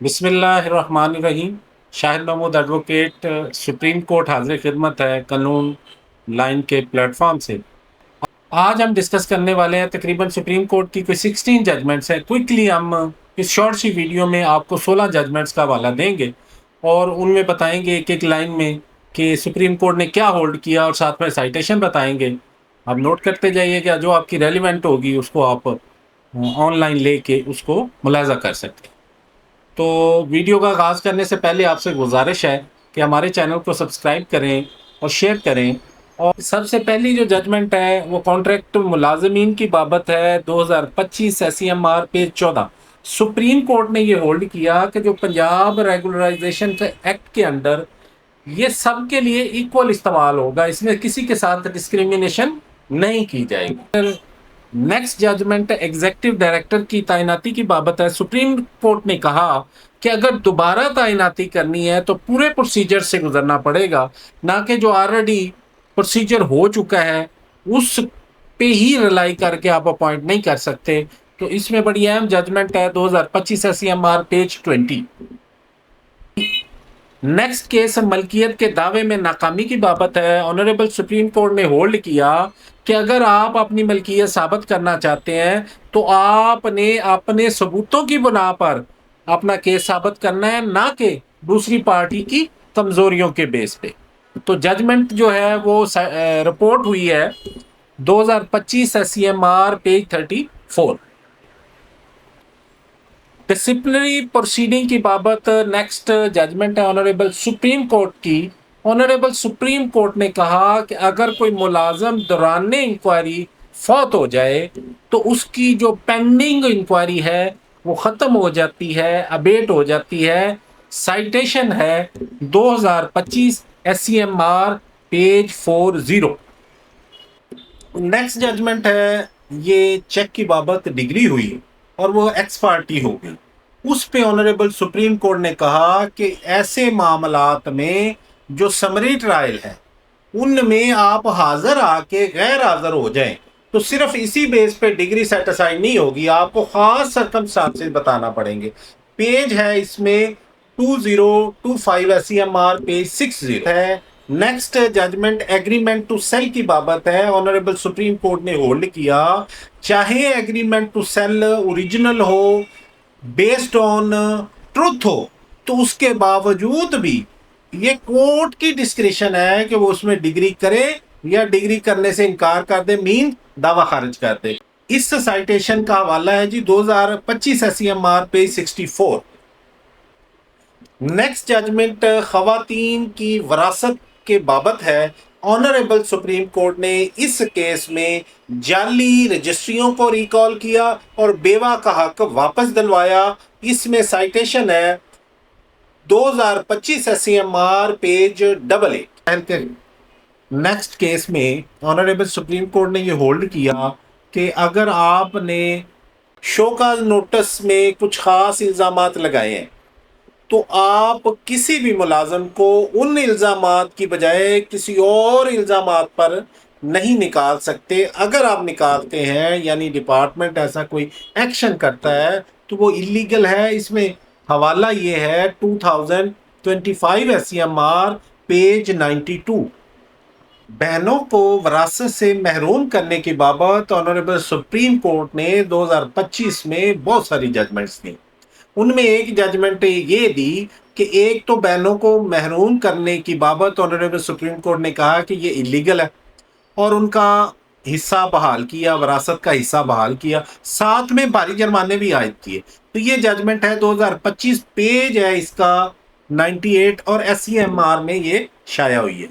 بسم اللہ الرحمن الرحیم۔ Shahid Mahmood advocate supreme court حاضر خدمت ہے قانون لائن کے پلیٹ فارم سے۔ آج ہم ڈسکس کرنے والے ہیں تقریباً سپریم کورٹ کی کوئی سکسٹین ججمنٹس ہیں۔ کوئکلی ہم اس شارٹ سی ویڈیو میں آپ کو سولہ ججمنٹس کا حوالہ دیں گے اور ان میں بتائیں گے ایک ایک لائن میں کہ سپریم کورٹ نے کیا ہولڈ کیا اور ساتھ میں سائٹیشن بتائیں گے۔ آپ نوٹ کرتے جائیے کہ جو آپ کی ریلیونٹ ہوگی اس کو آپ آن لائن لے کے اس کو ملاحظہ کر سکتے تو ویڈیو کا آغاز کرنے سے پہلے آپ سے گزارش ہے کہ ہمارے چینل کو سبسکرائب کریں اور شیئر کریں اور سب سے پہلی جو ججمنٹ ہے وہ کانٹریکٹ ملازمین کی بابت ہے دو ہزار پچیس S C M R page چودہ۔ سپریم کورٹ نے یہ ہولڈ کیا کہ جو پنجاب ریگولرائزیشن ایکٹ کے انڈر یہ سب کے لیے ایکول استعمال ہوگا، اس میں کسی کے ساتھ ڈسکریمنیشن نہیں کی جائے گی۔ نیکسٹ ججمنٹ ایگزیکٹو ڈائریکٹر کی تعیناتی کی بابت ہے۔ سپریم کورٹ نے کہا کہ اگر دوبارہ تعیناتی کرنی ہے تو پورے پروسیجر سے گزرنا پڑے گا۔ نہ کہ جو آلریڈی پروسیجر ہو چکا ہے، اس پہ ہی رلائی کر کے آپ اپوائنٹ نہیں کر سکتے۔ تو اس میں بڑی اہم ججمنٹ ہے۔ دو ہزار پچیس S C M R page twenty next case ملکیت کے دعوے میں ناکامی کی بابت ہے۔ آنریبل سپریم کورٹ نے ہولڈ کیا کہ اگر آپ اپنی ملکیت ثابت کرنا چاہتے ہیں تو آپ نے اپنے ثبوتوں کی بنا پر اپنا کیس ثابت کرنا ہے، نہ کہ دوسری پارٹی کی کمزوریوں کے بیس پہ۔ تو ججمنٹ جو ہے وہ رپورٹ ہوئی ہے۔ دو ہزار پچیس S C M R page thirty four disciplinary proceeding کی بابت نیکسٹ ججمنٹ ہے آنریبل سپریم کورٹ کی آنریبل سپریم کورٹ نے کہا کہ اگر کوئی ملازم دوران انکوائری فوت ہو جائے تو اس کی جو پینڈنگ انکوائری ہے وہ ختم ہو جاتی ہے ابیٹ ہو جاتی ہے سائٹیشن ہے دو ہزار پچیس S C M R page four zero next judgment ہے یہ چیک کی بابت ڈگری ہوئی اور وہ ایکس پارٹی ہو گئی۔ اس پہ آنریبل سپریم کورٹ نے کہا کہ ایسے معاملات میں جو سمری ٹرائل ہے ان میں آپ حاضر آ کے غیر حاضر ہو جائیں۔ تو صرف اسی بیس پہ ڈگری سیٹسفائی نہیں ہوگی، آپ کو خاص سرکم بتانا پڑیں گے۔ پیج ہے اس میں two zero two five S C M R page six zero ہے۔ Next judgment agreement to sale کی بابت ہے۔ آنریبل سپریم کورٹ نے ہولڈ کیا۔ چاہے ایگریمنٹ ٹو سیل اوریجنل ہو بیسڈ آن ٹروتھ ہو، تو اس کے باوجود بھی یہ کورٹ کی ڈسکریشن ہے کہ وہ اس میں ڈگری کرے یا ڈگری کرنے سے انکار کر دے مین دعویٰ خارج کر دے۔ اس سائٹیشن کا حوالہ ہے جی دو ہزار پچیس S C M R page sixty four next judgment خواتین کی وراثت کے بابت ہے آنریبل سپریم کورٹ نے اس کیس میں جعلی رجسٹریوں کو ریکال کیا اور بیوہ کا حق واپس دلوایا۔ اس میں سائٹیشن ہے، دو ہزار پچیس S C M R page double eight next case میں آنریبل سپریم کورٹ نے یہ ہولڈ کیا کہ اگر آپ نے شو کا نوٹس میں کچھ خاص الزامات لگائے ہیں تو آپ کسی بھی ملازم کو ان الزامات کی بجائے کسی اور الزامات پر نہیں نکال سکتے۔ اگر آپ نکالتے ہیں یعنی ڈپارٹمنٹ ایسا کوئی ایکشن کرتا ہے، تو وہ انلیگل ہے۔ اس میں حوالہ یہ ہے two thousand twenty five S C M R page ninety two بہنوں کو وراثت سے محروم کرنے کی بابت آنریبل سپریم کورٹ نے دو ہزار پچیس میں بہت ساری ججمنٹس دیں ان میں ایک ججمنٹ یہ دی کہ ایک تو بہنوں کو محروم کرنے کی بابت آنریبل سپریم کورٹ نے کہا کہ یہ انلیگل ہے اور ان کا حصہ بحال کیا، وراثت کا حصہ بحال کیا۔ ساتھ میں بھاری جرمانے بھی عائد کیے۔ تو یہ ججمنٹ ہے دو ہزار پچیس، پیج ہے اس کا نائنٹی ایٹ اور ایس سی ایم آر میں یہ شائع ہوئی ہے۔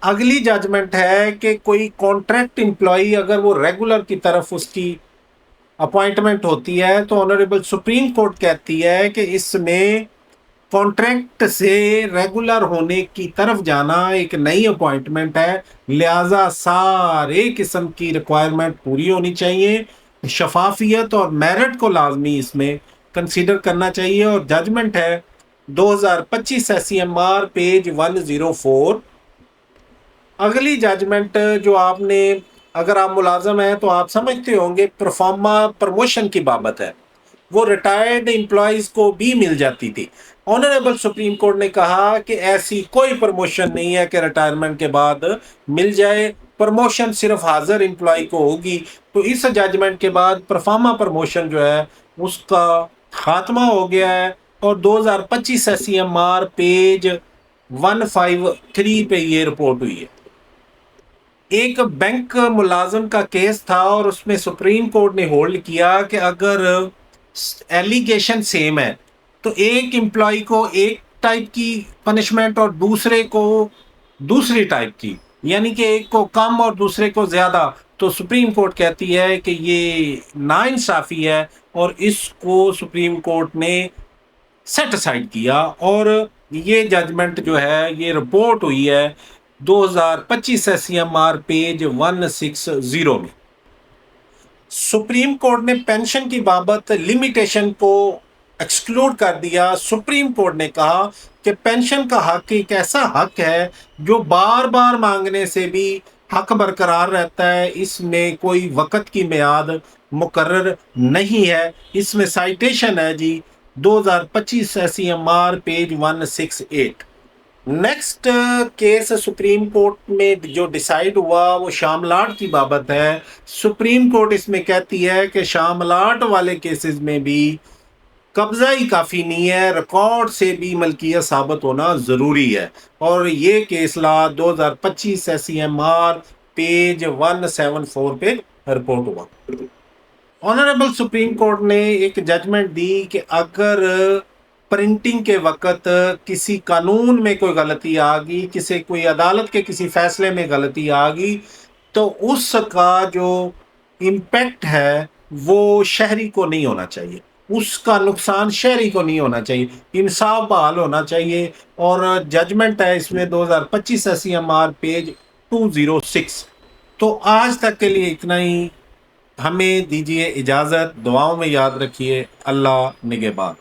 اگلی ججمنٹ ہے کہ کوئی کانٹریکٹ امپلائی اگر وہ ریگولر کی طرف اس کی اپوائنٹمنٹ ہوتی ہے تو آنریبل سپریم کورٹ کہتی ہے کہ اس میں کانٹریکٹ سے ریگولر ہونے کی طرف جانا ایک نئی اپوائنٹمنٹ ہے۔ لہذا سارے قسم کی ریکوائرمنٹ پوری ہونی چاہیے۔ شفافیت اور میرٹ کو لازمی اس میں کنسیڈر کرنا چاہیے اور ججمنٹ ہے۔ دو ہزار پچیس S C M R page one zero four اگلی ججمنٹ جو آپ نے اگر آپ ملازم ہیں تو آپ سمجھتے ہوں گے پرفارما پروموشن کی بابت ہے۔ وہ ریٹائرڈ امپلائیز کو بھی مل جاتی تھی۔ آنریبل سپریم کورٹ نے کہا کہ ایسی کوئی پروموشن نہیں ہے کہ ریٹائرمنٹ کے بعد مل جائے۔ پروموشن صرف حاضر امپلائی کو ہوگی۔ تو اس ججمنٹ کے بعد پرفارما پروموشن جو ہے، اس کا خاتمہ ہو گیا ہے۔ اور دو ہزار پچیس S C M R page one five three پہ یہ رپورٹ ہوئی ہے۔ ایک بینک ملازم کا کیس تھا اور اس میں سپریم کورٹ نے ہولڈ کیا کہ اگر ایلیگیشن سیم ہے، تو ایک امپلائی کو ایک ٹائپ کی پنشمنٹ اور دوسرے کو دوسری ٹائپ کی یعنی کہ ایک کو کم اور دوسرے کو زیادہ۔ تو سپریم کورٹ کہتی ہے کہ یہ نا انصافی ہے اور اس کو سپریم کورٹ نے سیٹ اسائڈ کیا۔ اور یہ ججمنٹ جو ہے، یہ رپورٹ ہوئی ہے دو ہزار پچیس S C M R page one six zero میں۔ سپریم کورٹ نے پینشن کی بابت لمیٹیشن کو ایکسکلوڈ کر دیا۔ سپریم کورٹ نے کہا کہ پینشن کا حق ایک ایسا حق ہے جو بار بار مانگنے سے بھی حق برقرار رہتا ہے۔ اس میں کوئی وقت کی میعاد مقرر نہیں ہے۔ اس میں سائٹیشن ہے جی۔ دو ہزار پچیس S C M R page one six eight next case supreme court میں جو ڈیسائیڈ ہوا وہ شاملاٹ کی بابت ہے۔ سپریم کورٹ اس میں کہتی ہے کہ شاملاٹ والے کیسز میں بھی قبضہ ہی کافی نہیں ہے۔ ریکارڈ سے بھی ملکیت ثابت ہونا ضروری ہے۔ اور یہ کیس لا دو ہزار پچیس S C M R page one seven four پہ رپورٹ ہوا۔ آنریبل سپریم کورٹ نے ایک ججمنٹ دی کہ اگر پرنٹنگ کے وقت کسی قانون میں کوئی غلطی آ گئی، کسی کوئی عدالت کے کسی فیصلے میں غلطی آ گئی، تو اس کا جو امپیکٹ ہے وہ شہری کو نہیں ہونا چاہیے۔ اس کا نقصان شہری کو نہیں ہونا چاہیے۔ انصاف بحال ہونا چاہیے۔ اور ججمنٹ ہے اس میں دو ہزار پچیس S C M R page two zero six. تو آج تک کے لیے اتنا ہی۔ ہمیں دیجیے اجازت، دعاؤں میں یاد رکھیے۔ اللہ نگہبان۔